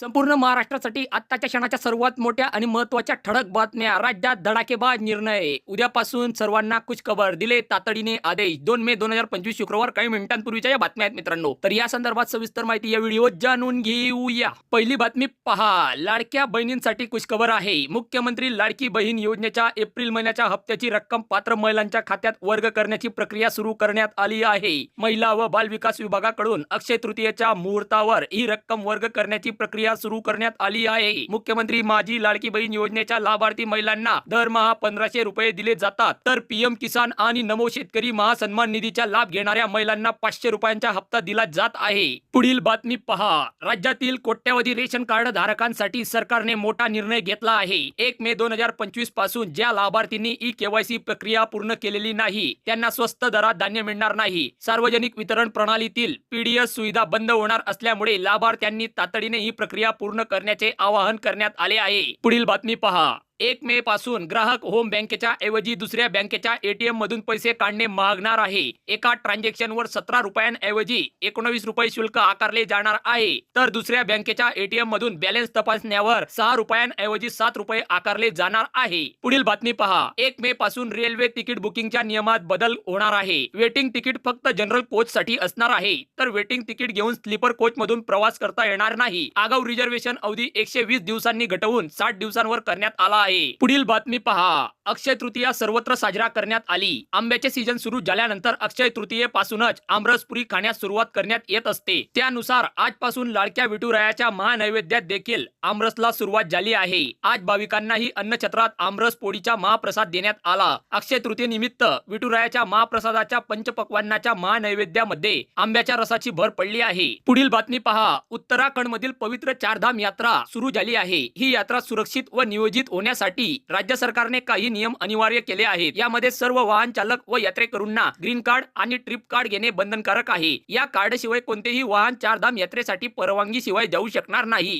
संपूर्ण महाराष्ट्रासाठी आत्ताच्या क्षणाच्या सर्वात मोठ्या आणि महत्त्वाच्या ठळक बातम्या. राज्यात धडाकेबाज निर्णय. उद्यापासून सर्वांना खबर दिले तातडीने आदेश. दोन मे दोन हजार पंचवीस शुक्रवार काही मिनिटांपूर्वीच्या या बातम्या आहेत मित्रांनो. तर या संदर्भात सविस्तर माहिती या व्हिडिओ जाणून घेऊया. पहिली बातमी पहा. लाडक्या बहिणींसाठी खुशखबर आहे. मुख्यमंत्री लाडकी बहीण योजनेच्या एप्रिल महिन्याच्या हप्त्याची रक्कम पात्र महिलांच्या खात्यात वर्ग करण्याची प्रक्रिया सुरू करण्यात आली आहे. महिला व बालविकास विभागाकडून अक्षय तृतीयेच्या मुहूर्तावर ही रक्कम वर्ग करण्याची प्रक्रिया सुरू करण्यात आली आहे. मुख्यमंत्री माझी लाडकी बहीण योजनेच्या लाभार्थी महिलांना दरमहा पंधराशे रुपये दिले जातात. तर पीएम किसान आणि नमो शेतकरी महासन्मान निधीचा लाभ घेणाऱ्या महिलांना पाचशे रुपयांचा हप्ता दिला जात आहे. पुढील बातमी पहा. राज्यातील कोट्यावधी रेशन कार्ड धारकांसाठी सरकारने मोठा निर्णय घेतला आहे. एक मे दोन हजार पंचवीसपासून ज्या लाभार्थींनी ई केवायसी प्रक्रिया पूर्ण केलेली नाही त्यांना स्वस्त दरात धान्य मिळणार नाही. सार्वजनिक वितरण प्रणालीतील पीडीएस सुविधा बंद होणार असल्यामुळे लाभार्थ्यांनी तातडीने ही प्रक्रिया पूर्ण करण्याचे आवाहन करण्यात आले आहे. पुढील बातमी पहा. एक मे पासून ग्राहक होम बँकेच्या ऐवजी दुसऱ्या बँकेच्या एटीएम मधून पैसे काढणे मागणार आहे. एका ट्रान्झॅक्शनवर सतरा रुपयांऐवजी एकोणवीस रुपये शुल्क आकारले जाणार आहे. तर दुसऱ्या बँकेच्या एटीएम मधून बॅलन्स तपासण्यावर सहा रुपयांऐवजी सात रुपये आकारले जाणार आहे. पुढील बातमी पहा. एक मे पासून रेल्वे तिकीट बुकिंगच्या नियमात बदल होणार आहे. वेटिंग तिकीट फक्त जनरल कोच साठी असणार आहे. तर वेटिंग तिकीट घेऊन स्लीपर कोच मधून प्रवास करता येणार नाही. आगाऊ रिझर्वेशन अवधी एकशे वीस दिवसांनी घटवून साठ दिवसांवर करण्यात आला आहे. पुढील बातमी पहा. अक्षय तृतीया सर्वत्र साजरा करण्यात आली. आंब्याचे सीझन सुरू झाल्यानंतर अक्षय तृतीयेपासूनच आमरसपुरी खाण्यास सुरुवात करण्यात येत असते. त्यानुसार आजपासून लाडक्या विठुरायाच्या महानैवेद्यात देखील आमरसला सुरुवात झाली आहे. आज भाविकांनाही अन्नछत्रात आमरस पोळीचा महाप्रसाद देण्यात आला. अक्षय तृतीयेनिमित्त विठुरायाच्या महाप्रसादाच्या पंचपक्वांनाच्या महानैवेद्यामध्ये आंब्याच्या रसाची भर पडली आहे. पुढील बातमी पहा. उत्तराखंड मधील पवित्र चारधाम यात्रा सुरू झाली आहे. ही यात्रा सुरक्षित व नियोजित करण्यासाठी राज्य सरकारने काही नियम अनिवार्य केले आहेत. यामध्ये सर्व वाहन चालक व यात्रेकरूंना ग्रीन कार्ड आणि ट्रिप कार्ड घेणे बंधनकारक आहे. या कार्ड शिवाय कोणतेही वाहन चारधाम यात्रेसाठी परवानगी शिवाय जाऊ शकणार नाही.